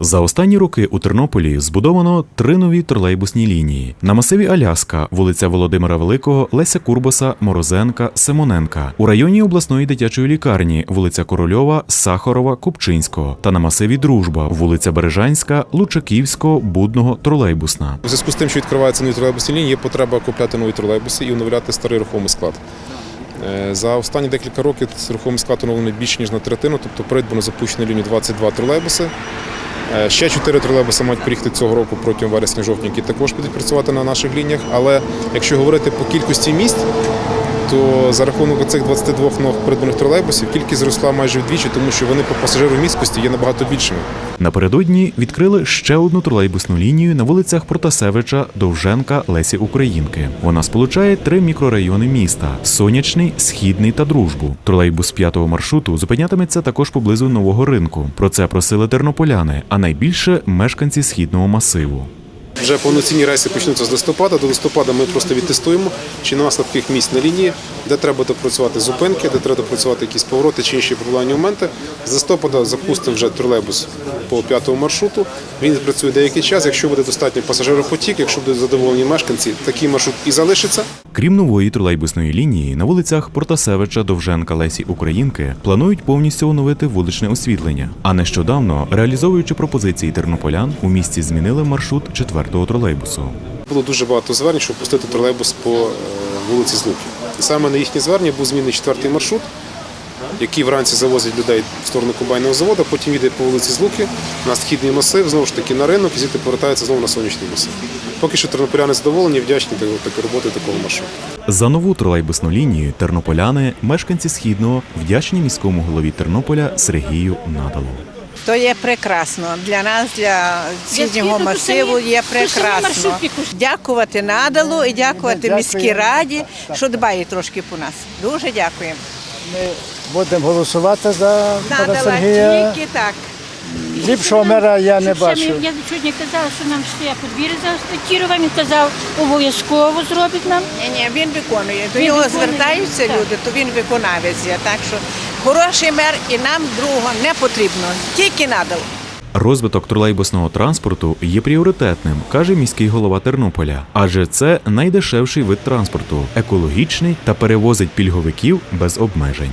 За останні роки у Тернополі збудовано три нові тролейбусні лінії. На масиві Аляска, вулиця Володимира Великого, Леся Курбаса, Морозенка, Симоненка. У районі обласної дитячої лікарні, вулиця Корольова, Сахарова, Купчинського. Та на масиві Дружба, вулиця Бережанська, Лучаківського, Будного, Тролейбусна. У зв'язку з тим, що відкриваються нові тролейбусні лінії, є потреба купляти нові тролейбуси і оновляти старий рухомий склад. Е, За останні декілька років рухомий склад оновлений більш ніж на третину, тобто придбано запущено лінію 22 тролейбуси. Е, Ще чотири тролейбуси мають приїхати цього року протягом вересня-жовтня, які також будуть працювати на наших лініях. Але якщо говорити по кількості місць, то за рахунок цих 22 нових придбаних тролейбусів кількість зросла майже вдвічі, тому що вони по пасажиромісткості є набагато більшими. Напередодні відкрили ще одну тролейбусну лінію на вулицях Протасевича, Довженка, Лесі Українки. Вона сполучає три мікрорайони міста: Сонячний, Східний та Дружбу. Тролейбус п'ятого маршруту зупинятиметься також поблизу нового ринку. Про це просили тернополяни, а найбільше мешканці східного масиву. Вже повноцінні рейси почнуться з листопада. До листопада ми просто відтестуємо, чи нема слабких місць на лінії, де треба допрацювати зупинки, де треба допрацювати якісь повороти чи інші проблемні моменти. З листопада запустимо вже тролейбус по п'ятому маршруту. Він працює деякий час. Якщо буде достатньо пасажиропотік, якщо будуть задоволені мешканці, такий маршрут і залишиться. Крім нової тролейбусної лінії, на вулицях Протасевича, Довженка, Лесі Українки планують повністю оновити вуличне освітлення. А нещодавно, реалізовуючи пропозиції тернополян, у місті змінили маршрут четвертого тролейбусу. Було дуже багато звернень, щоб пустити тролейбус по е, вулиці Злуки. І саме на їхні звернення був змінений четвертий маршрут, який вранці завозить людей в сторону комбайного заводу, потім їде по вулиці Злуки на східний масив, знову ж таки на ринок, і звідти повертається знову на сонячний масив. Поки що тернополяни задоволені, вдячні до такої роботи такого маршруту. За нову тролейбусну лінію тернополяни, мешканці східного, вдячні міському голові Тернополя Сергію Надалу. То є прекрасно для нас, для східнього східу, масиву є прекрасно. Дякувати надалу і дякувати міській раді, що дбає трошки по нас. Дуже дякуємо. Ми будемо голосувати за пана Надала Сергія. тільки так. Ліпшого мера я не Ще ми- бачу. Я сьогодні казала, що нам ще подвір'я заасфальтував. Він казав, обов'язково зробить нам. Ні, ні, він виконує. До Він нього виконує, звертаються так. люди, то він виконавець є. Так що хороший мер і нам другого не потрібно, тільки надал. Розвиток тролейбусного транспорту є пріоритетним, каже міський голова Тернополя, адже це найдешевший вид транспорту, екологічний та перевозить пільговиків без обмежень.